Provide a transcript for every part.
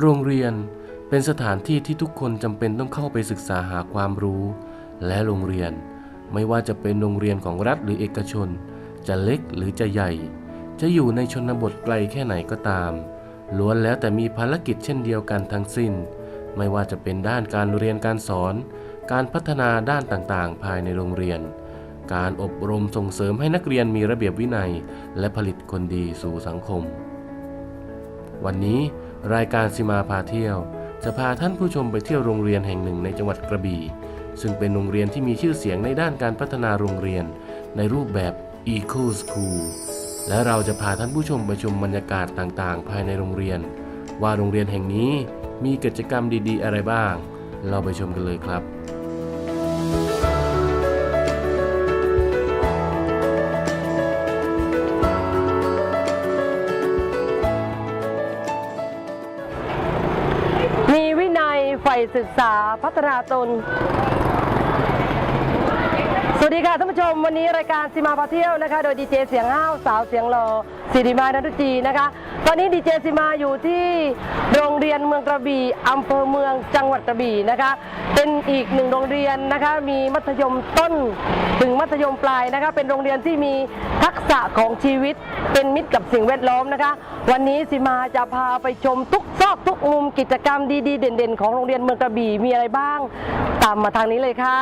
โรงเรียนเป็นสถานที่ที่ทุกคนจำเป็นต้องเข้าไปศึกษาหาความรู้ และโรงเรียน ไม่ว่าจะเป็นโรงเรียนของรัฐหรือเอกชน จะเล็กหรือจะใหญ่ จะอยู่ในชนบทไกลแค่ไหนก็ตาม ล้วนแล้วแต่มีภารกิจเช่นเดียวกันทั้งสิ้น ไม่ว่าจะเป็นด้านการเรียนการสอน การพัฒนาด้านต่างๆ ภายในโรงเรียน การอบรมส่งเสริมให้นักเรียนมีระเบียบวินัย และผลิตคนดีสู่สังคม วันนี้ รายการสิมาพาเที่ยว จะพาท่านผู้ชมไปเที่ยวโรงเรียนแห่งหนึ่งในจังหวัดกระบี่ ซึ่งเป็นโรงเรียนที่มีชื่อเสียงในด้านการพัฒนาโรงเรียน ในรูปแบบ Eco School และเราจะพาท่านผู้ชมไปชมบรรยากาศต่างๆ ภายในโรงเรียน ว่าโรงเรียนแห่งนี้มีกิจกรรมดีๆ อะไรบ้าง เราไปชมกันเลยครับ ศึกษาพัฒนาตน สวัสดีค่ะท่านผู้ชมวันนี้รายการสิมาพาเที่ยวนะคะ โดยดีเจเสียงห้าวสาวเสียงหล่อสิริมานันทุจีนะคะ ตอนนี้ดีเจสิมาอยู่ที่โรงเรียนเมืองกระบี่อำเภอเมืองจังหวัดกระบี่นะคะ เป็นอีกหนึ่งโรงเรียนนะคะ มีมัธยมต้นถึงมัธยมปลายนะคะ เป็นโรงเรียนที่มีท ษะของชีวิตเป็นมิตรกับสิ่งแวดล้อมนะคะ วันนี้สิมาจะพาไปชมทุกซอกทุกมุมกิจกรรมดีๆ เด่นๆ ของโรงเรียนเมืองกระบี่มีอะไรบ้าง ตามมาทางนี้เลยค่ะ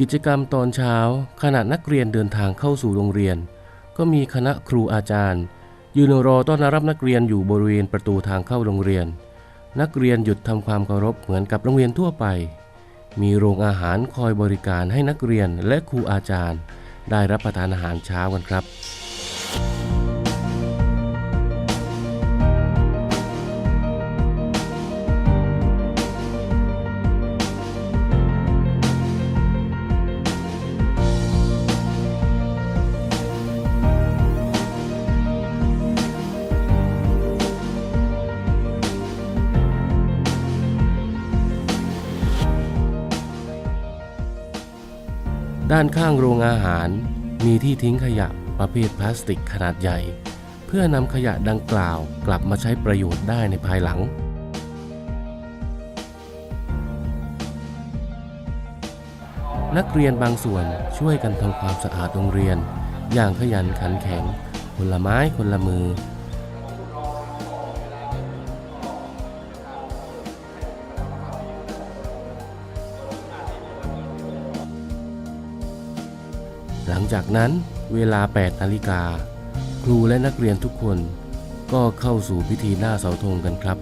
กิจกรรมตอนเช้าขณะนักเรียนเดินทางเข้าสู่โรงเรียน ก็มีคณะครูอาจารย์ ยืนรอต้อนรับนักเรียนอยู่บริเวณประตูทางเข้าโรงเรียน นักเรียนหยุดทำความเคารพเหมือนกับโรงเรียนทั่วไป มีโรงอาหารคอยบริการให้นักเรียนและครูอาจารย์ ได้รับประทานอาหารเช้ากันครับานข้างโรงอาหาร มีที่ทิ้งขยะประเภทพลาสติกขนาดใหญ่ เพื่อนำขยะดังกล่าวกลับมาใช้ประโยชน์ได้ในภายหลัง นักเรียนบางส่วนช่วยกันทำความสะอาดโรงเรียน อย่างขยันขันแข็ง คนละไม้คนละมือ จากนั้นเวลา 8 นาฬิกา ครูและนักเรียนทุกคนก็เข้าสู่พิธีหน้าเสาธงกันครับ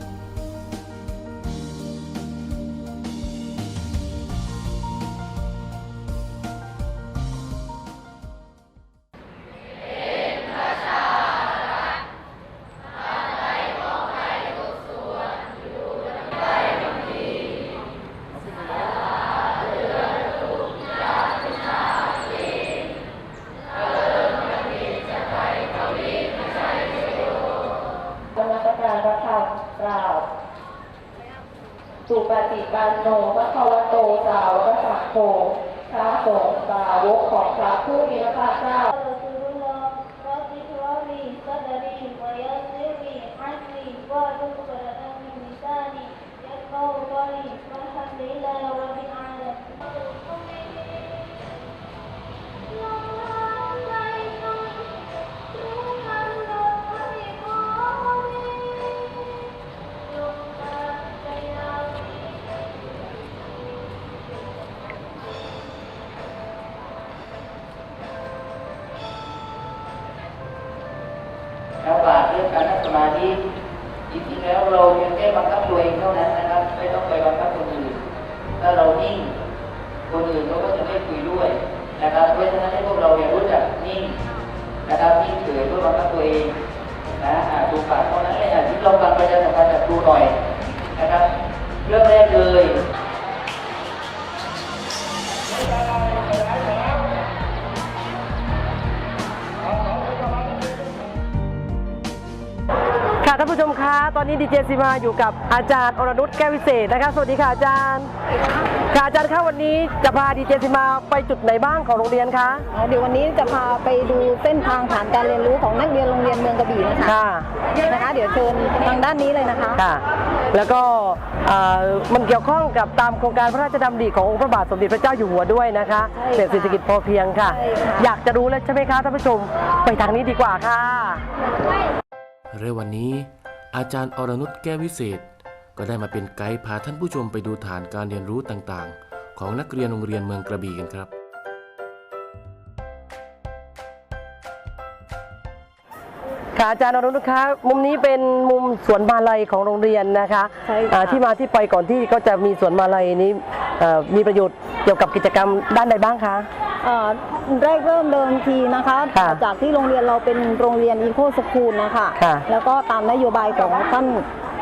โคพระสงฆ์สาวกของพระผู้มีพระภาคเจ้า รื่องการนั่งสมาธิจริงๆแล้วเราเพียงแค่บังคับตัวเองเท่านั้นนะครับ ไม่ต้องไปบังคับคนอื่น ถ้าเรานิ่ง คนอื่นเขาก็จะไม่คุยด้วยนะครับเพราะฉะนั้นให้พวกเราเนี่ยรู้จักนิ่งนะครับนิ่งเฉยเพื่อบังคับตัวเองนะอ่าดูปากเท่านั้นเองอะที่เราฟังประชาสัมพันธ์จากครูหน่อยนะครับ เรื่องแรกเลย ท่านผู้ชมคะตอนนี้ดีเจซีมาอยู่กับอาจารย์อรนุชแก้ววิเศษนะคะสวัสดีค่ะอาจารย์ค่ะอาจารย์คะวันนี้จะพาดีเจซีมาไปจุดไหนบ้างของโรงเรียนคะอ๋อเดี๋ยววันนี้จะพาไปดูเส้นทางฐานการเรียนรู้ของนักเรียนโรงเรียนเมืองกระบี่นะคะค่ะนะคะ เดี๋ยวเชิญทางด้านนี้เลยนะคะค่ะ แล้วก็เอ่อมันเกี่ยวข้องกับตามโครงการพระราชดำริขององค์พระบาทสมเด็จพระเจ้าอยู่หัวด้วยนะคะใช่ค่ะเศรษฐกิจพอเพียงค่ะใช่ค่ะ อยากจะรู้แล้วใช่ไหมคะท่านผู้ชมไปทางนี้ดีกว่าค่ะ เร็ววันนี้ อาจารย์อรนุชแก้ววิเศษ ก็ได้มาเป็นไกด์พาท่านผู้ชมไปดูฐานการเรียนรู้ต่างๆ ของนักเรียนโรงเรียนเมืองกระบี่กันครับ ค่ะอาจารย์อรุณคะมุมนี้เป็นมุมสวนมาลัยของโรงเรียนนะคะใช่ค่ะ อ่าที่มาที่ไปก่อนที่ก็จะมีสวนมาลัยนี้เอ่อมีประโยชน์ เกี่ยวกับกิจกรรมด้านใดบ้างคะ เอ่อแรกเริ่มเดิมทีนะคะ ค่ะจากที่โรงเรียนเราเป็นโรงเรียนอีโคสคูลนะคะ ค่ะแล้วก็ตามนโยบายของท่าน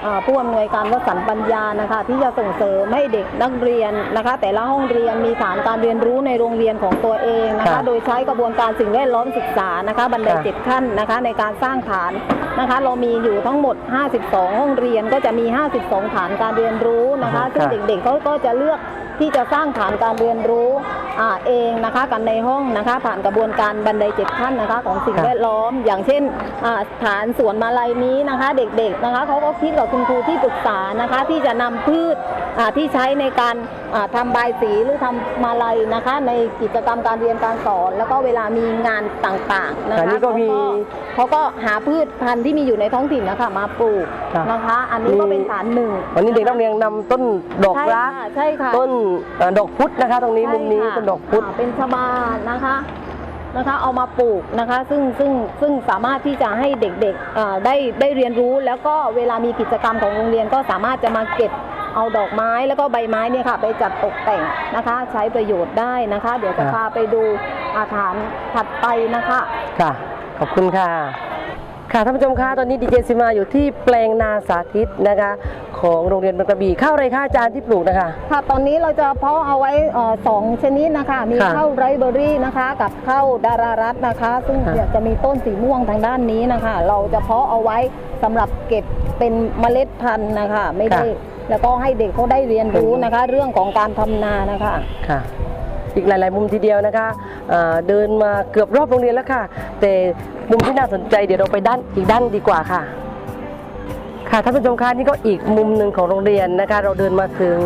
เอ่อผู้อำนวยการวสันต์ปัญญานะคะ ที่จะส่งเสริมให้เด็กนักเรียนนะคะ แต่ละห้องเรียนมีฐานการเรียนรู้ในโรงเรียนของตัวเองนะคะ ค่ะโดยใช้กระบวนการสิ่งแวดล้อมศึกษานะคะ บันไดค่ะ เจ็ดขั้นนะคะ ในการสร้างฐานนะคะ เรามีอยู่ทั้งหมด 52 ห้องเรียนก็จะมี 52 ฐานการเรียนรู้นะคะ ซึ่งค่ะ เด็กๆเขาก็จะเลือก ที่จะสร้างฐานการเรียนรู้ เองนะคะกันในห้องนะคะ ผ่านกระบวนการบันไดเจ็ดขั้นนะคะของสิ่งค่ะแวดล้อม อย่างเช่นอ่าฐานสวนมาลัยนี้นะคะ เด็กๆนะคะเขาก็คิดกับคุณครูที่ปรึกษานะคะ ที่จะนำพืชอ่าที่ใช้ในการอ่าทำบายสีหรือทำมาลัยนะคะ ในกิจกรรมการเรียนการสอน แล้วก็เวลามีงานต่างๆนะอันคะนี้ก็มีเขาก็หาพืชพันธุ์ที่มีอยู่ในท้องถิ่นนะคะมาปลูกค่ะนะคะ อันนี้ก็เป็นฐานหนึ่งวันนี้เด็กนักเรียนนำต้นดอกใช่รักค่ะใช่ค่ะต้นเอ่อดอกพุธนะคะ ตรงนี้ใช่มุมนี้ค่ะเป็นดอกพุธาเป็นชบานะคะนะคะ เอามาปลูกนะคะ ซึ่งซึ่งซึ่งสามารถที่จะให้เด็กๆเอ่อได้ได้เรียนรู้ แล้วก็เวลามีกิจกรรมของโรงเรียนก็สามารถจะมาเก็บเอาดอกไม้แล้วก็ใบไม้เนี่ยค่ะ ไปจัดตกแต่งนะคะ ใช้ประโยชน์ได้นะคะ เดี๋ยวจะค่ะพาไปดูอาฐานถัดไปนะคะ ค่ะ ขอบคุณค่ะ ค่ะท่านผู้ชมคะตอนนี้ดีเจซิมาอยู่ที่แปลงนาสาธิตนะคะ ของโรงเรียนบางกระบี่ข้าวไรคะอาจารย์ที่ปลูกนะคะ ค่ะตอนนี้เราจะเพาะเอาไว้เอ่อสองชนิดนะคะ มีค่ะข้าวไรเบอรี่นะคะ กับข้าวดารารัตน์นะคะ ซึ่งค่ะเดี๋ยวจะมีต้นสีม่วงทางด้านนี้นะคะ เราจะเพาะเอาไว้สำหรับเก็บเป็นเมล็ดพันธุ์นะคะ ไม่ได้แล้วก็ให้เด็กเขาได้เรียนรู้นะคะ เรื่องของการทำนานะคะ ค่ะ อีกหลาย ๆ มุมทีเดียวนะคะเอ่อเดินมาเกือบรอบโรงเรียนแล้วค่ะ แต่ มุมที่น่าสนใจเดี๋ยวเราไปด้านอีกด้านดีกว่าค่ะ ค่ะท่านผู้ชมคะนี่ก็อีกมุมหนึ่งของโรงเรียนนะคะ เราเดินมาถึง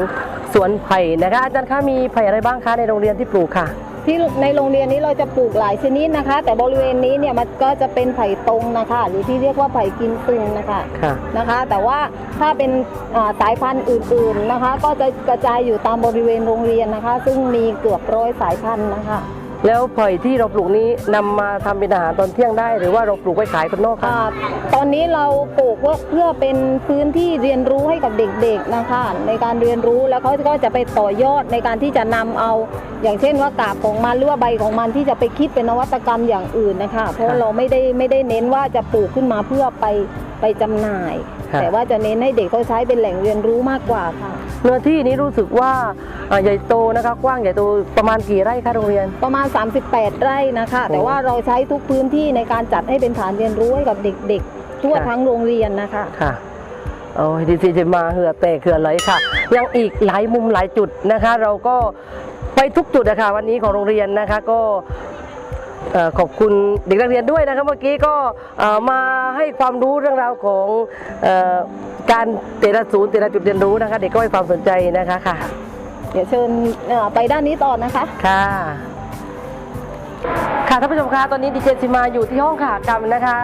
สวนไผ่นะคะ อาจารย์คะมีไผ่อะไรบ้างคะในโรงเรียนที่ปลูกค่ะ ที่ในโรงเรียนนี้เราจะปลูกหลายชนิดนะคะ แต่บริเวณนี้เนี่ยมันก็จะเป็นไผ่ตรงนะคะ หรือที่เรียกว่าไผ่กินตุงนะคะค่ะนะคะ แต่ว่าถ้าเป็นอ่าสายพันธุ์อื่นๆนะคะ ก็จะกระจายอยู่ตามบริเวณโรงเรียนนะคะ ซึ่งมีเกือบร้อยสายพันธุ์นะคะ แล้วไผ่ที่เราปลูกนี้นำมาทำเป็นอาหารตอนเที่ยงได้ หรือว่าเราปลูกไว้ขายคนนอกคะอ่าตอนนี้เราปลูกเพื่อเพื่อเป็นพื้นที่เรียนรู้ให้กับเด็กๆนะคะ ในการเรียนรู้แล้วเขาก็จะไปต่อยอดในการที่จะนำเอา อย่างเช่นว่ากาบของมันหรือว่าใบของมันที่จะไปคิดเป็นนวัตกรรมอย่างอื่นนะคะ เพราะค่ะเราไม่ได้ไม่ได้เน้นว่าจะปลูกขึ้นมาเพื่อไปไปจำหน่าย ค่ะ แต่ว่าจะเน้นให้เด็กเขาใช้เป็นแหล่งเรียนรู้มากกว่าค่ะ เนื้อที่นี้รู้สึกว่าอ่าใหญ่โตนะคะกว้างใหญ่โตประมาณกี่ไร่คะโรงเรียน ประมาณ 38 ไร่นะคะ โอ้แต่ว่าเราใช้ทุกพื้นที่ในการจัดให้เป็นฐานเรียนรู้ให้กับเด็กๆ ทั่วค่ะ ทั้งโรงเรียนนะคะ ค่ะโอ้ยดีซีจะมาเหือแตกเหือไหลค่ะ ยังอีกหลายมุมหลายจุดนะคะ เราก็ไปทุกจุดนะคะวันนี้ของโรงเรียนนะคะ ก็เอ่อ ขอบคุณเด็กนักเรียนด้วยนะคะเมื่อกี้ก็เอ่อมาให้ความรู้เรื่องราวของเอ่อการแต่ละศูนย์แต่ละจุดเรียนรู้นะคะ เด็กก็ให้ความสนใจนะคะค่ะ เดี๋ยวเชิญเอ่อไปด้านนี้ต่อนะคะค่ะ ค่ะท่านผู้ชมคะตอนนี้ดีเจซิมาอยู่ที่ห้องขากรรมนะคะ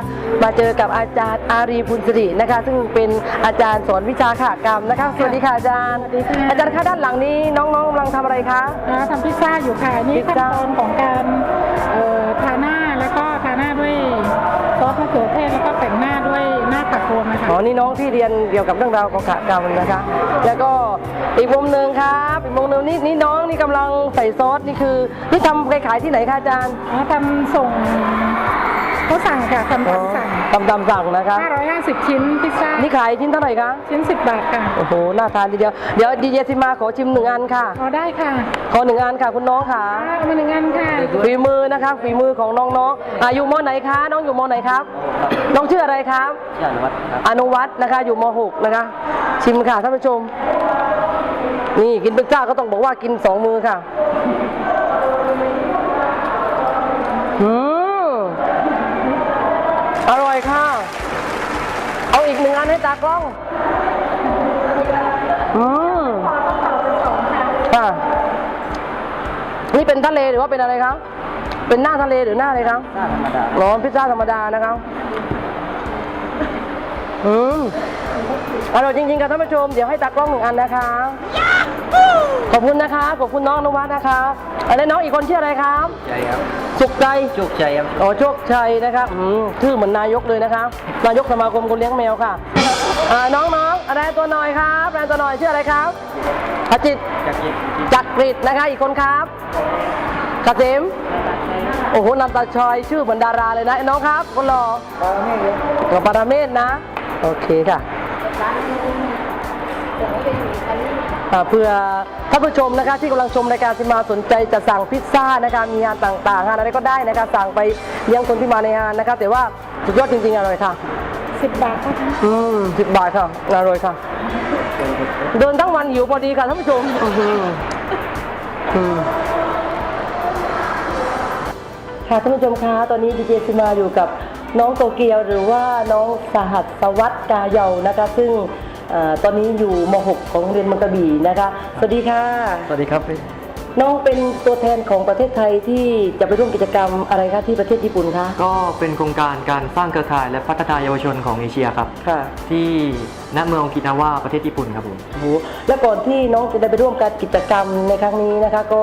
มาเจอกับอาจารย์อารีพุนสิรินะคะ ซึ่งเป็นอาจารย์สอนวิชาขากรรมนะคะ สวัสดีค่ะอาจารย์สวัสดีค่ะอาจารย์คะด้านหลังนี้น้องๆกำลังทำอะไรคะนะทำพิซซ่าอยู่ค่ะนี่พิซขั้นซ่าตอนของการเอ่อทาหน้าแล้ว ผักโคนนะคะอ๋อนี่น้องที่เรียนเกี่ยวกับเรื่องราวของขากรรมนะคะ แล้วก็อีกมุมหนึ่งครับอีกมุมหนึ่งนี่นี่น้องนี่กำลังใส่ซอสนี่คือนี่ทำไปขายที่ไหนคะอาจารย์อ๋อทำส่งเขาสั่งค่ะทำตามสั่งตำตามสั่งนะคะ550 ชิ้นพิซซ่า นี่ขายชิ้นเท่าไหร่คะ ชิ้น 10 บาทค่ะ โอ้โห น่าทานทีเดียว เดี๋ยวดีเจซิมาขอชิมหนึ่งอันค่ะอ๋อได้ค่ะ ขอหนึ่งอันค่ะคุณน้องค่ะเอามาหนึ่งอันค่ะ ฝีมือนะคะ ฝีมือของน้องๆ อายุมอไหนคะ น้องอยู่มอไหนครับม น้องชื่ออะไรครับชื่ออนุวัฒน์ครับอนุวัฒน์นะคะ อยู่ม .6 นะคะ ชิมค่ะท่านผู้ชม นี่กินพิซซ่าก็ต้องบอกว่ากินสองมือค่ะอืมอร่อยค่ะ เอาอีกหนึ่งอันให้ตากล้องอืมค่ะนี่เป็นทะเลหรือว่าเป็นอะไรครับ เป็นหน้าทะเลหรือหน้าอะไรครับหน้าธรรมดาร้อนพิซซ่าธรรมดานะครับ อืมอร่อยจริงๆค่ะท่านผู้ชม เดี๋ยวให้ตากล้องหนึ่งอันนะคะขอบคุณนะคะขอบคุณน้องอนุวัฒน์นะคะอะไรน้องอีกคนชื่ออะไรครับ ใจครับสุขใจโชคชัยครับอ๋อโชคชัยนะครับอืมชื่อเหมือนนายกเลยนะคะนายกสมาคมคนเลี้ยงแมวค่ะอ่าน้องๆอะไรตัวหน่อยครับอะไรตัวหน่อยชื่ออะไรครับขจิตจากยิงจักริดนะคะ อีกคนครับเกษมโอ้โหนันตาชอยชื่อเหมือนดาราเลยนะไอ้น้องครับคนหล่อกับปาราเมศนะ โอเคค่ะอ่าเพื่อท่านผู้ชมนะคะที่กำลังชมรายการที่มาสนใจจะสั่งพิซซ่านะคะมีงานต่างๆงานอะไรก็ได้นะคะสั่งไปเลี้ยังคนที่มาในงานนะคะแต่ว่าสุดยอดจริงๆอร่อยค่ะสิบบาทเท่านั้นอืมสิบบาทค่ะอร่อยค่ะ เดินทั้งวันหิวพอดีค่ะท่านผู้ชมอื้อหืออืมค่ะท่านผู้ชมคะตอนนี้ดีเจซิมาอยู่กับ น้องโตเกียวหรือว่าน้องสหัสวัตกาเยานะคะ ซึ่งเอ่อตอนนี้อยู่ม .6 ของโรงเรียนมังกรบีนะคะ สวัสดีค่ะ สวัสดีครับน้องเป็นตัวแทนของประเทศไทยที่จะไปร่วมกิจกรรมอะไรคะที่ประเทศญี่ปุ่นคะ ก็เป็นโครงการการสร้างเครือข่ายและพัฒนาเยาวชนของเอเชียครับ ค่ะที่ณเมืองโอกินาวาประเทศญี่ปุ่นครับผม โอ้โหแล้วก่อนที่น้องจะได้ไปร่วมการกิจกรรมในครั้งนี้นะคะ ก็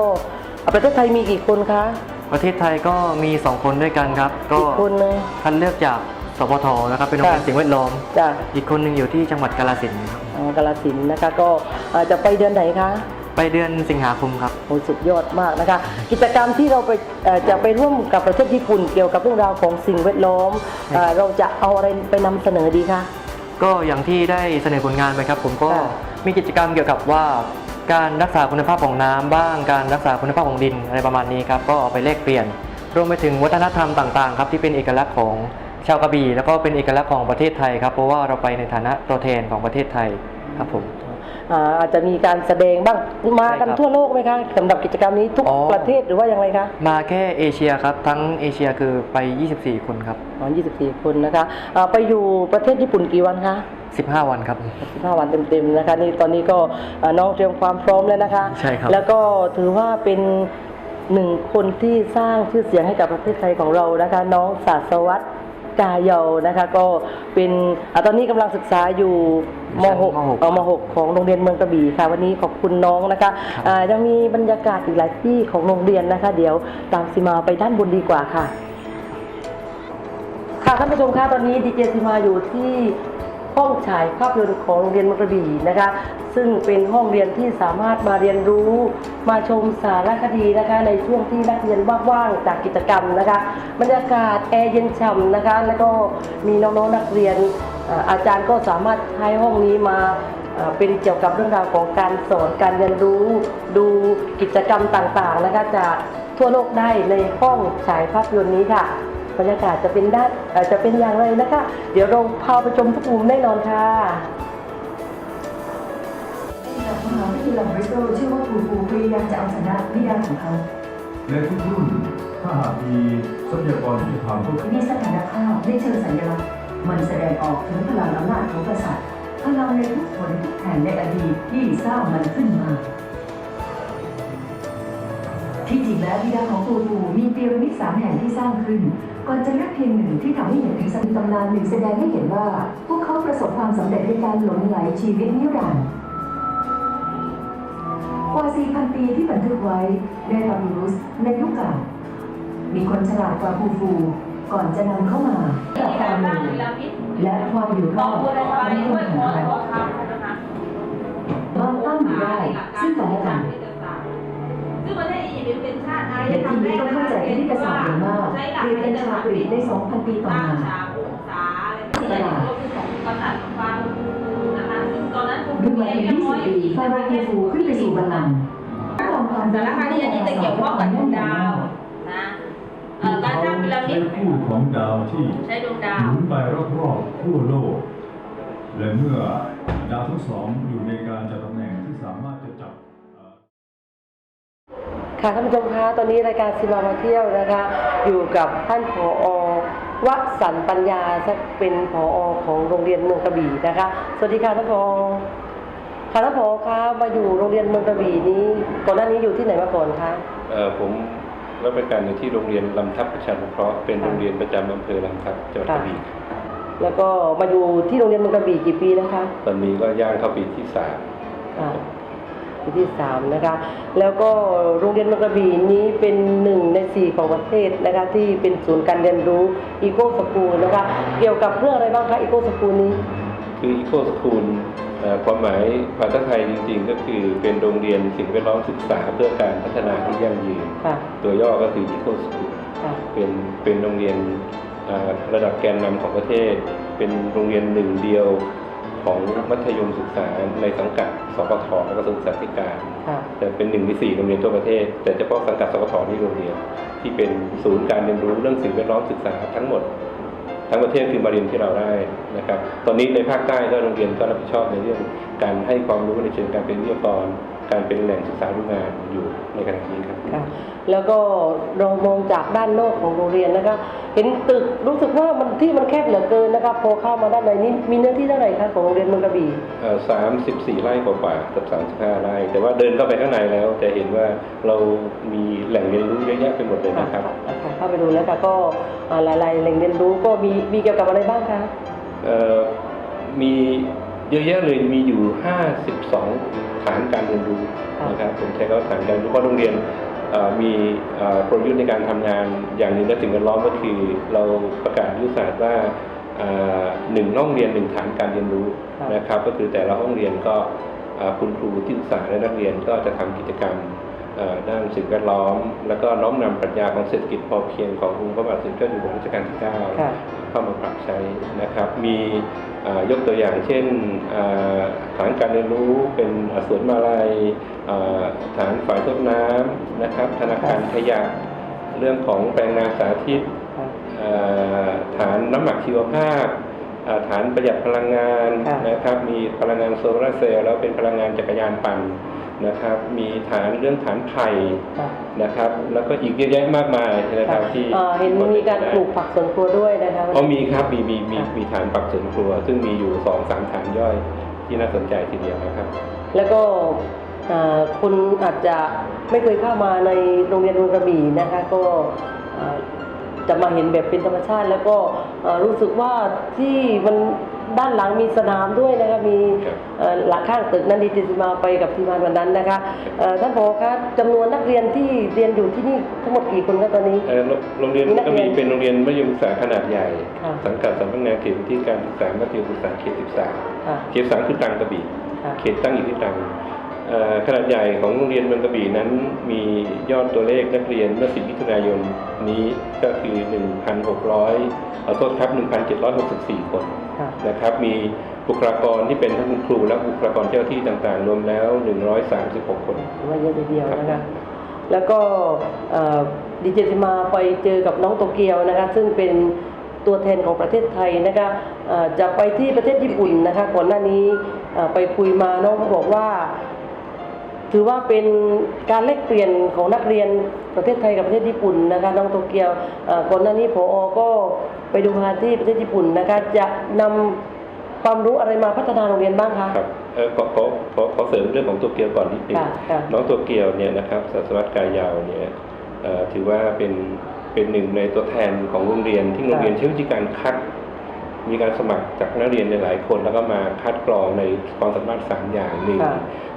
ประเทศไทยมีกี่คนคะ ประเทศไทยก็มี 2 คนด้วยกันครับ ก็กี่คนเลยคัดเลือกจากสพทนะครับเป็นโรงเรียนค่ะสิ่งแวดล้อม จ้ะอีกคนหนึ่งอยู่ที่จังหวัดกาฬสินธุ์ครับอ๋อกาลสินธุ์นะคะก็เอ่อจะไปเดือนไหนคะไปเดือนสิงหาคมครับ โอ้สุดยอดมากนะคะ กิจกรรมที่เราไปเอ่อจะไปร่วมกับประเทศญี่ปุ่นเกี่ยวกับเรื่องราวของสิ่งแวดล้อมเอ่อเราจะเอาอะไรไปนำเสนอดีคะ ก็อย่างที่ได้เสนอผลงานไปครับ ผมก็ค่ะ มีกิจกรรมเกี่ยวกับว่า การรักษาคุณภาพของน้ำบ้าง การรักษาคุณภาพของดินอะไรประมาณนี้ครับก็เอาไปแลกเปลี่ยน รวมไปถึงวัฒนธรรมต่างๆครับที่เป็นเอกลักษณ์ของชาวกระบี่แล้วก็เป็นเอกลักษณ์ของประเทศไทยครับเพราะว่าเราไปในฐานะตัวแทนของประเทศไทยครับผม อ่าอาจจะมีการแสดงบ้างมากันใช่ครับทั่วโลกไหมคะสำหรับกิจกรรมนี้ทุกอ๋อประเทศหรือว่าอย่างไรคะมาแค่เอเชียครับ ทั้งเอเชียคือไป 24 คนครับอ๋อ24 คนนะคะอ่าไปอยู่ประเทศญี่ปุ่นกี่วันคะ15 วันครับ15 วันเต็มๆนะคะนี่ตอนนี้ก็เอ่อน้องเตรียมความพร้อมแล้วนะคะใช่ครับแล้วก็ถือว่าเป็นหนึ่งคนที่สร้างชื่อเสียงให้กับประเทศไทยของเรานะคะ น้องศาสวัตร กาเยานะคะก็เป็นอะตอนนี้กำลังศึกษาอยู่มชั้น .6 มหก เอาม .6 ของโรงเรียนเมืองกระบี่ค่ะ วันนี้ขอบคุณน้องนะคะอ่ายังมีบรรยากาศอีกหลายที่ของโรงเรียนนะคะ เดี๋ยวตามซีมาไปด้านบนดีกว่าค่ะ ค่ะท่านผู้ชมคะตอนนี้ดีเจซีมาอยู่ที่ ห้องฉายภาพยนตร์ของโรงเรียนมกระบี่นะคะ ซึ่งเป็นห้องเรียนที่สามารถมาเรียนรู้มาชมสารคดีนะคะ ในช่วงที่นักเรียนว่างๆจากกิจกรรมนะคะ บรรยากาศแอร์เย็นฉ่ำนะคะ แล้วก็มีน้องๆนักเรียนอาจารย์ก็สามารถใช้ห้องนี้มาเป็นเกี่ยวกับเรื่องราวของการสอนการเรียนรู้ดูกิจกรรมต่างๆนะคะจากทั่วโลกได้ในห้องฉายภาพยนตร์นี้ค่ะ บรรยากาศจะเป็นด้านเอ่อจะเป็นอย่างไรนะคะ เดี๋ยวเราพาไปชมทุกมุมแน่นอนค่ะจากมหาวิทยาลัยบริสโตลเชื่อว่าครูฟูพยายามจะเอาชนะบิดาของเขาในทุกรุ่นถ้าหากมีทรัพยากรที่จะทำเพื่อมีสถานภาพในเชิงสัญลักษณ์ มันแสดงออกถึงพลังอำนาจของกษัตริย์พลังในทุกคนทุกแห่งในอดีตที่สร้างมันขึ้นมา ที่จริงแล้วบิดาของครูฟูมีพีระมิดสามแห่งที่สร้างขึ้น ก่อนจะเลือกเพียงหนึ่งที่ทำให้เห็นถึงสัญตำนานหนึ่งแสดงให้เห็นว่า พวกเขาประสบความสำเร็จในการหลงไหลชีวิตนิรันดร์กว่า 4,000 ปีที่บันทึกไว้ในปาปิรุสในยุคเก่ามีคนฉลาดกว่าฟูฟู ก่อนจะนำเข้ามาแต่ความเร็วและความอยู่รอดของคนของเขาบางตั้งอยู่ได้ซึ่งกันและกันซึ่งประเทศ อียิปต์เป็นชาติอารเด็ยกธรรมที่แรนี้กก็เข้าใจคณิตศาสตร์อย่างมากใช้หลักเรียนเป็นชาวกรีกใน2,000 ปีต่อตั้งมาฉากองศาอะไรที่ใหญ่ก็คือของกษัตริย์ฟาโรห์นะคะซึ่งตอนนั้นคุณดูมาถึง20ปีฟาโรห์คูฟูขึ้นไปสู่บัลลังก์สารคดีอันนี้จะเกี่ยวข้องกับดวงดาวนะเอ่อการเขาใช้คู่ของดาวที่ใช้ดวงดาหวมุนไปรอบๆทั่วโลก และเมื่อดาวทั้งสองอยู่ในการจัดตำแหน่ง ค่ะท่านผู้ชมคะตอนนี้รายการซีมามาเที่ยวนะคะ อยู่กับท่านผอวสันต์ปัญญาซึ่งเป็นผอของโรงเรียนเมืองกระบี่นะคะ สวัสดีค่ะท่านผอค่ะท่านผอคะมาอยู่โรงเรียนเมืองกระบี่นี้ก่อนหน้านี้อยู่ที่ไหนมาก่อนคะเอ่อผมรับราชการอยู่ที่โรงเรียนลำทับประชานุเคราะห์เป็นโรงเรียนประจำอำเภอลำทับจังหวัดกระบี่แล้วก็มาอยู่ที่โรงเรียนเมืองกระบี่กี่ปีแล้วคะตอนนี้ก็ย่างเข้าปีที่สามค่ะ ปีที่สามนะคะแล้วก็โรงเรียนเมืองกระบี่นี้เป็นหนึ่งในสี่ของประเทศนะคะที่เป็นศูนย์การเรียนรู้อีโคสคูลนะคะเกี่ยวกับเรื่องอะไรบ้างคะอีโคสคูลนี้ คืออีโคสคูลความหมายภาษาไทยจริงๆ ก็คือเป็นโรงเรียนสิ่งแวดล้อมศึกษาเพื่อการพัฒนาที่ยั่งยืน ค่ะ ตัวย่อก็คืออีโคสคูล ค่ะ เป็นเป็นโรงเรียนอ่าระดับแกนนำของประเทศ เป็นโรงเรียนหนึ่งเดียว ของมัธยมศึกษาในสังกัดสปทและกระทรวงศึกษาธิการค่ะแต่เป็นหนึ่งในสี่โรงเรียนทั่วประเทศ แต่เฉพาะสังกัดสปทนี่โรงเรียน ที่เป็นศูนย์การเรียนรู้เรื่องสิ่งแวดล้อมศึกษาทั้งหมด ทั้งประเทศคือมาเรียนที่เราได้นะครับ ตอนนี้ในภาคใต้ก็โรงเรียนก็รับผิดชอบในเรื่องการให้ความรู้ในเชิงการเป็นวิทยากร การเป็นแหล่งศึกษาดูงานอยู่ในขณะนี้ครับ ค่ะแล้วก็เรามองจากด้านนอกของโรงเรียนนะคะ เห็นตึกรู้สึกว่ามันที่มันแคบเหลือเกินนะคะพอเข้ามาด้านในนี้มีเนื้อที่เท่าไหร่คะของโรงเรียนเมืองกระบี่ สามสิบสี่ไร่กว่าๆเกือบสามสิบห้าไร่ แต่ว่าเดินเข้าไปข้างในแล้ว จะเห็นว่าเรามีแหล่งเรียนรู้เยอะแยะไปหมดเลยนะครับ ค่ะเข้าไปดูแล้วค่ะก็อ่าหลายๆแหล่งเรียนรู้ก็มีมีเกี่ยวกับอะไรบ้างคะ เอ่อมีเยอะแยะเลยมีอยู่ 52 ฐานการเรียนรู้นะครับผมใช้คำว่าฐานการเรียนรู้เพราะโรงเรียนเอ่อมีเอ่อกลยุทธ์ในการทำงานอย่างหนึ่งและสิ่งแวดล้อมก็คือเราประกาศยุทธศาสตร์ว่าเอ่อหนึ่งห้องเรียนหนึ่งฐานการเรียนรู้นะครับ ก็คือแต่ละห้องเรียนก็เอ่อคุณครูที่ศึกษาและนักเรียนก็จะทำกิจกรรมเอ่อ ด้านสิ่งแวดล้อม แล้วก็น้อมนำปรัชญาของเศรษฐกิจพอเพียงขององค์พระบาทสมเด็จพระเจ้าอยู่หัวรัชกาลที่9ค่ะเข้ามาปรับใช้นะครับ มีเอ่อยกตัวอย่างเช่นเอ่อฐานการเรียนรู้เป็นสวนมาลัยเอ่อฐานฝ่ายทดน้ำนะครับ ธนาคารขยะเรื่องของแปลงนาสาธิตเอ่อฐานน้ำหมักชีวภาพเอ่อฐานประหยัดพลังงานนะครับ มีพลังงานโซลาร์เซลล์แล้วเป็นพลังงานจักรยานปั่น นะครับมีฐานเรื่องฐานไผ่ค่ะนะครับ แล้วก็อีกเยอะแยะมากมายนะครับที่เอ่อเห็นมีการปลูกผักสวนครัวด้วยนะคะอ๋อมีครับมีมีมีมีฐานปักสวนครัว ซึ่งมีอยู่สองสามฐานย่อยที่น่าสนใจทีเดียวนะครับ แล้วก็อ่าคุณอาจจะไม่เคยเข้ามาในโรงเรียนเมืองกระบี่นะคะก็อ่าจะมาเห็นแบบเป็นธรรมชาติ แล้วก็อ่ารู้สึกว่าที่มัน ด้านหลังมีสนามด้วยนะคะมีครับเอ่อหลังข้างตึกนั้นดีจิมาไปกับทีมงานวันนั้นนะคะเอ่อท่านผอคะจำนวนนักเรียนที่เรียนอยู่ที่นี่ทั้งหมดกี่คนคะตอนนี้เอ่อโรงโรงเรียนมีนักก็เรีมียนเป็นโรงเรียนมัธยมศึกษาขนาดใหญ่ค่ะสังกัดสำนักงานเขตพื้นที่การศึกษามัธยมศึกษาเขต13ค่ะเขต3คือตรังกระบี่ค่ะเขตตั้งอยู่ที่ตรังเอ่อขนาดใหญ่ของโรงเรียนเมืองกระบี่นั้นมียอดตัวเลขนักเรียนเมื่อ10มิถุนายนนี้ก็คือ 1,600ขอโทษครับ 1,764 คนค่ะ นะครับ มีบุคลากรที่เป็นทั้งคุณครูและบุคลากรเจ้าที่ต่างๆ รวมแล้ว 136 คนถือว่าเยอะทีเดียวนะคะแล้วก็ดีเจซิมาไปเจอกับน้องโตเกียวนะคะ ซึ่งเป็นตัวแทนของประเทศไทยนะคะเอ่อจะไปที่ประเทศญี่ปุ่นนะคะก่อนหน้านี้เอ่อไปคุยมาน้องเขาบอกว่า ถือว่าเป็นการแลกเปลี่ยนของนักเรียน ประเทศไทยกับประเทศญี่ปุ่นนะคะน้องโตเกียวเอ่อก่อนหน้านี้พอก็ไปดูงานที่ประเทศญี่ปุ่นนะคะจะนำความรู้อะไรมาพัฒนาโรงเรียนบ้างคะครับเออขอขอขอขอเสริมเรื่องของตัวเกียวก่อนนิดนึงค่ะค่ะน้องตัวเกียวเนี่ยนะครับศาสวัตกายยาวเนี่ยเอ่อถือว่าเป็นเป็นหนึ่งในตัวแทนของโรงเรียนที่โรงเรียนใช้วิธีการคัด มีการสมัครจากนักเรียนหลายๆคน แล้วก็มาคัดกรองในความสามารถสามอย่างหนึ่งค่ะ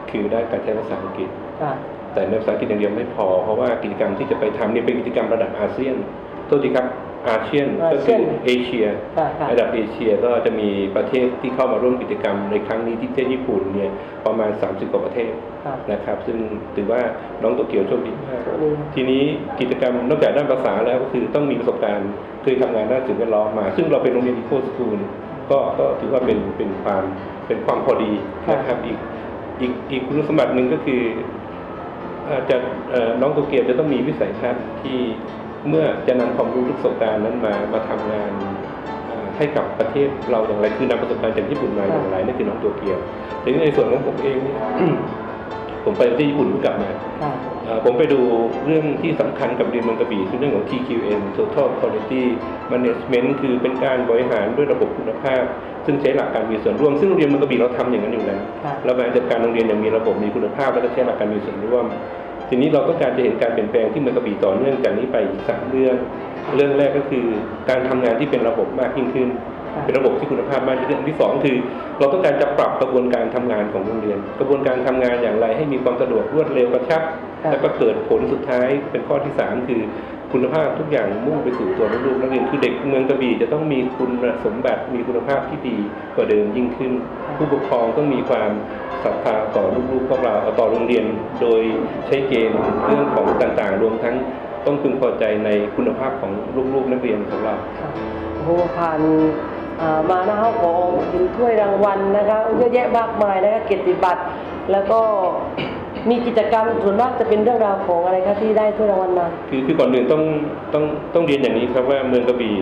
คือด้านการใช้ภาษาอังกฤษค่ะ แต่ในภาษาอังกฤษอย่างเดียวไม่พอ เพราะว่ากิจกรรมที่จะไปทำเนี่ยเป็นกิจกรรมระดับอาเซียนโทษทีครับอาเซียนอาก็เซีคืยอนเอเชียค่ะค่ะระดับเอเชียก็จะมีประเทศที่เข้ามาร่วมกิจกรรมในครั้งนี้ที่ประเทศญี่ปุ่นเนี่ยประมาณ 30 กว่าประเทศค่ะนะครับ ซึ่งถือว่าน้องโตเกียวโชคดีมากโชคดีทีนี้กิจกรรมนอกจากด้านภาษาแล้วก็คือต้องมีประสบการณ์เคยทำงานด้านสิ่งแวดล้อมมา ซึ่งเราเป็นโรงเรียนอีโคสคูลก็ก็ถือว่าเป็นเป็นความเป็นความพอดีนะครับอีกอีกอีกคุณสมบัติหนึ่งก็คือ อาจจะเอ่อน้องโตเกียวจะต้องมีวิสัยทัศน์ที่เมื่อจะนำความรู้ทุกประสบการณ์นั้นมามาทำงานเอ่อให้กับประเทศเราอย่างไรคือนำประสบการณ์จากญี่ปุ่นมาอย่างไรนั่นคือน้องตัวเกียวทีนี้ในส่วนของผมเองเนี่ยผมไปที่ญี่ปุ่นเพิ่งกลับมาค่ะเอ่อผมไปดูเรื่องที่สำคัญกับเรียนเมืองกระบี่คือเรื่องของ TQM Total Quality Management คือเป็นการบริหารด้วยระบบคุณภาพ ซึ่งใช้หลักการมีส่วนร่วม ซึ่งโรงเรียนเมืองกระบี่เราทำอย่างนั้นอยู่แล้วค่ะเราบริหารจัดการโรงเรียนอย่างมีระบบมีคุณภาพและก็ใช้หลักการมีส่วนร่วม ทีนี้เราต้องการจะเห็นการเปลี่ยนแปลงที่เมืองกระบี่ต่อเนื่องจากนี้ไปอีกสามเรื่อง เรื่องแรกก็คือการทำงานที่เป็นระบบมากยิ่งขึ้นค่ะเป็นระบบที่คุณภาพมากยิ่งขึ้นอันที่สองคือ เราต้องการจะปรับกระบวนการทำงานของโรงเรียน กระบวนการทำงานอย่างไรให้มีความสะดวกรวดเร็วกระชับค่ะแล้วก็เกิดผลสุดท้ายเป็นข้อที่สามคือ คุณภาพทุกอย่างมุ่งไปสู่ตัวลูกๆนักเรียนคือเด็กเมืองกระบี่จะต้องมีคุณสมบัติมีคุณภาพที่ดีกว่าเดิมยิ่งขึ้น ผู้ปกครองต้องมีความศรัทธาต่อลูกๆพวกเราต่อโรงเรียน โดยใช้เกณฑ์เรื่องของต่างๆ รวมทั้งต้องพึงพอใจในคุณภาพของลูกๆนักเรียนของเราค่ะโอ้โหผ่านอ่ามานะครับขอถึงถ้วยรางวัลนะคะเยอะแยะมากมายนะคะเกียรติบัตรแล้วก็ มีกิจกรรมส่วนมากจะเป็นเรื่องราวของอะไรคะที่ได้ถ้วยรางวัลมา คือคือก่อนอื่นต้องต้องต้องเรียนอย่างนี้ครับว่าเมืองกระบี่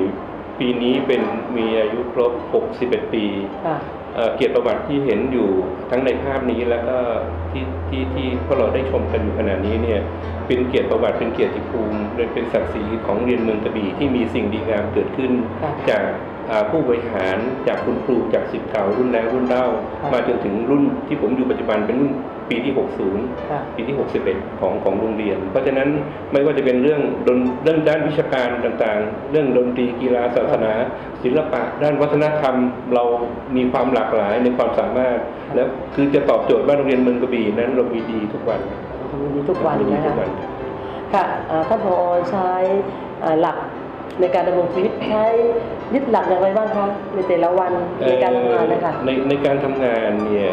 ปีนี้เป็นมีอายุครบ 61 ปีค่ะเอ่อเกียรติประวัติที่เห็นอยู่ทั้งในภาพนี้แล้วก็ที่ที่ที่พวกเราได้ชมกันอยู่ขณะนี้เนี่ยเป็นเกียรติประวัติเป็นเกียรติภูมิเป็นศักดิ์ศรีของเรียนเมืองกระบี่ที่มีสิ่งดีงามเกิดขึ้นค่ะจากอ่าผู้บริหารจากคุณครูจากศิษย์เก่ารุ่นแล้วรุ่นเล่าค่ะมาจนถึงรุ่นที่ผมอยู่ปัจจุบันเป็นรุ่น ปีที่ค่ะ60 ปีที่ 61 ของของโรงเรียน เพราะฉะนั้นไม่ว่าจะเป็นเรื่องดนเรื่องด้านวิชาการต่างๆ เรื่องดนตรีกีฬาศาสนา ศิลปะ ด้านวัฒนธรรม เรามีความหลากหลายในความสามารถ แล้วคือจะตอบโจทย์ว่าโรงเรียนเมืองกระบี่นั้นเรามีดีทุกวันมีดีทุกวันมีดีนะทุคะกวันค่ะอ่าท่านผอใช้อ่าหลักในการดำรงชีวิตใช้ยึดหลักอย่างไรบ้างคะในแต่ละวันในการทำงานนะคะในในการทำงานเนี่ย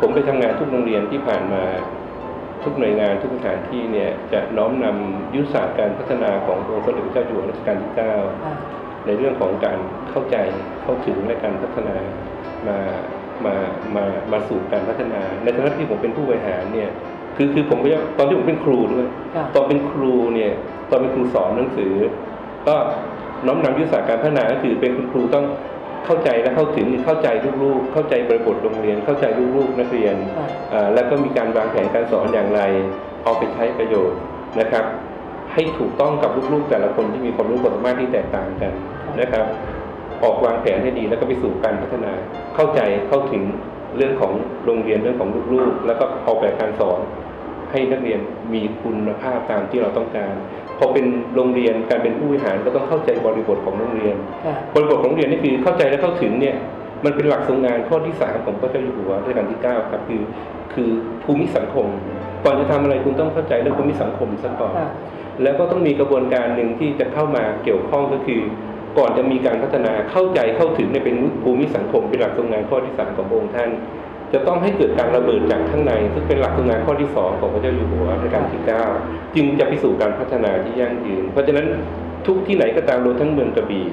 ผมไปทำงานทุกโรงเรียนที่ผ่านมาทุกหน่วยงานทุกสถานที่เนี่ยจะน้อมนำยุทธศาสตร์การพัฒนาขององค์สมเด็จพระเจ้าอยู่หัวรัชกาลที่ค่ะ9ในเรื่องของการเข้าใจเข้าถึงและการพัฒนามามามามาสู่การพัฒนา ในฐานะที่ผมเป็นผู้บริหารเนี่ยคือคือผมก็ยังตอนที่ผมเป็นครูด้วยค่ะตอนเป็นครูเนี่ยตอนเป็นครูสอนหนังสือ ก็น้อมนำยุทธศาสตร์การพัฒนาก็คือเป็นคุณครูต้อง เข้าใจและเข้าถึงเข้าใจลูกๆ เข้าใจบริบทโรงเรียน เข้าใจลูกๆนักเรียนค่ะอ่าแล้วก็มีการวางแผนการสอนอย่างไร เอาไปใช้ประโยชน์นะครับ ให้ถูกต้องกับลูกๆแต่ละคนที่มีความรู้ความสามารถที่แตกต่างกันนะครับ ออกวางแผนให้ดีแล้วก็ไปสู่การพัฒนา เข้าใจเข้าถึงเรื่องของโรงเรียนเรื่องของลูกๆ แล้วก็ออกแบบการสอนให้นักเรียนมีคุณภาพตามที่เราต้องการ พอเป็นโรงเรียนการเป็นผู้บริหารก็ต้องเข้าใจบริบทของโรงเรียนค่ะบริบทของโรงเรียนนี่คือเข้าใจและเข้าถึงเนี่ยมันเป็นหลักทรงงานข้อที่สามของพระเจ้าอยู่หัวรัชกาลที่เก้าครับคือคือภูมิสังคม ก่อนจะทำอะไรคุณต้องเข้าใจเรื่องภูมิสังคมซะก่อนค่ะแล้วก็ต้องมีกระบวนการหนึ่งที่จะเข้ามาเกี่ยวข้องก็คือ ก่อนจะมีการพัฒนาเข้าใจเข้าถึงในเป็นภูมิสังคม เป็นหลักทรงงานข้อที่สามของพระองค์ท่าน จะต้องให้เกิดการระเบิดจากข้างใน ซึ่งเป็นหลักทรงงานข้อที่สองของพระเจ้าอยู่หัวรัชกาลที่เก้าจึงจะไปสู่การพัฒนาที่ยั่งยืน เพราะฉะนั้นทุกที่ไหนก็ตามรวมทั้งเมืองกระบี่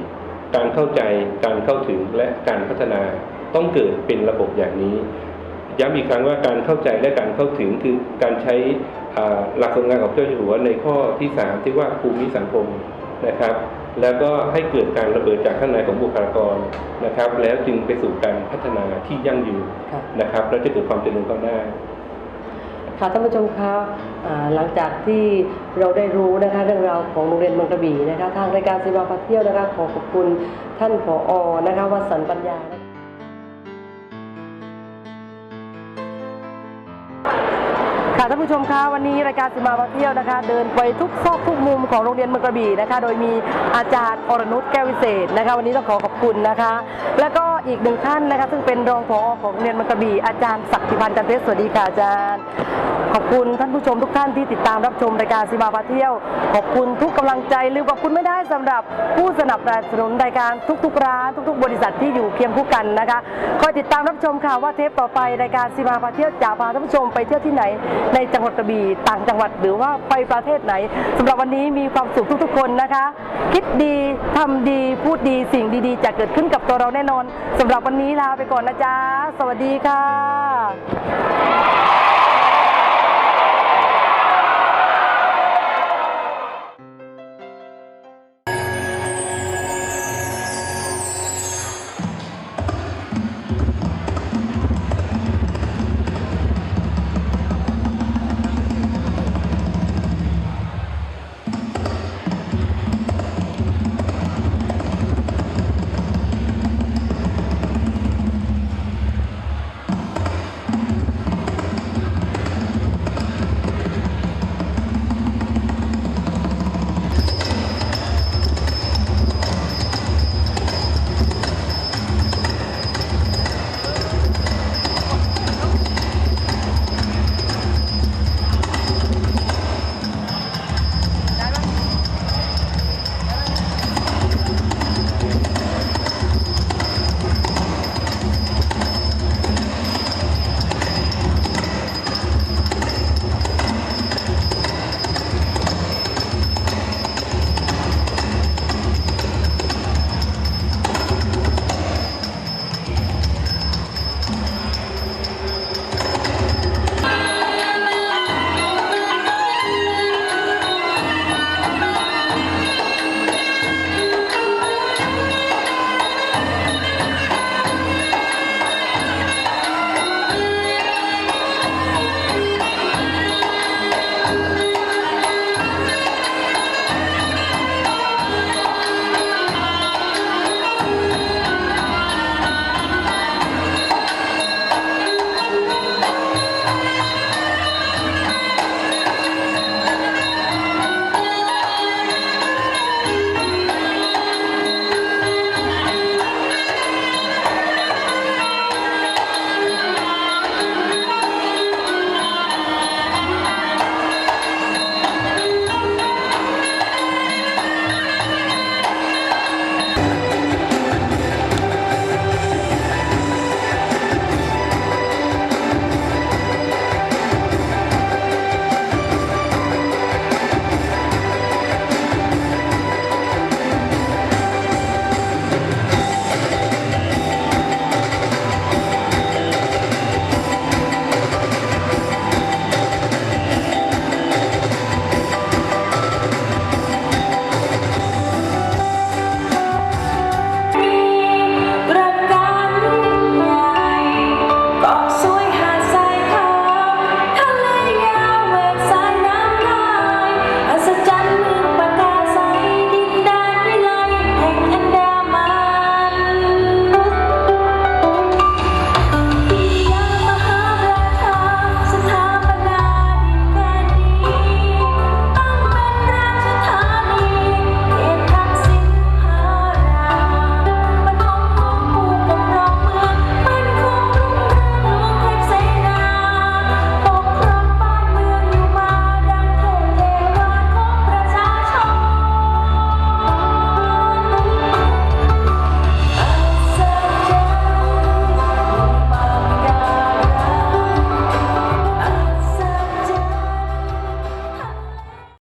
การเข้าใจการเข้าถึงและการพัฒนาต้องเกิดเป็นระบบอย่างนี้ย้ำอีกครั้งว่าการเข้าใจและการเข้าถึงคือการใช้หลักทรงงานของพระเจ้าอยู่หัวในข้อที่สามที่ว่าภูมิสังคมนะครับ แล้วก็ให้เกิดการระเบิดจากข้างในของบุคลากรนะครับ แล้วจึงไปสู่การพัฒนาที่ยั่งยืนค่ะนะครับ แล้วจะเกิดความเจริญก้าวหน้าค่ะท่านผู้ชมคะอ่าหลังจากที่เราได้รู้นะคะเรื่องราวของโรงเรียนเมืองกระบี่นะคะทางรายการซีมาพาเที่ยวนะคะขอขอบคุณท่านผอนะคะวสันต์ปัญญา ค่ะท่านผู้ชมคะวันนี้รายการสิมาพาเที่ยวนะคะ เดินไปทุกซอกทุกมุมของโรงเรียนเมืองกระบี่นะคะ โดยมีอาจารย์อรนุชแก้ววิเศษนะคะ วันนี้ต้องขอขอบคุณนะคะ แล้วก็ อีกหนึ่งท่านนะคะซึ่งเป็นรองผอของโรงเรียนมืองกระบีอาจารย์ศักดิพันธ์จันเพชรสวัสดีค่ะอาจารย์ ขอบคุณท่านผู้ชมทุกท่านที่ติดตามรับชมรายการซีมาพาเที่ยว ขอบคุณทุกกำลังใจลืมขอบคุณไม่ได้สำหรับผู้สนับสนุนรายการทุกๆ ร้าน ทุก ๆ บริษัทที่อยู่เคียงคู่กันนะคะคอยติดตามรับชมค่ะว่าเทปต่อไปรายการซีมาพาเที่ยวจะพาท่านผู้ชมไปเที่ยวที่ไหน ในจังหวัดกระบี่ต่างจังหวัดหรือว่าไปประเทศไหนสำหรับวันนี้มีความสุขทุก ๆ คนนะคะ คิดดีทำดีพูดดีสิ่งดีๆ จะเกิดขึ้นกับตัวเราแน่นอนสำหรับวันนี้ลาไปก่อนนะจ๊ะ สวัสดีค่ะ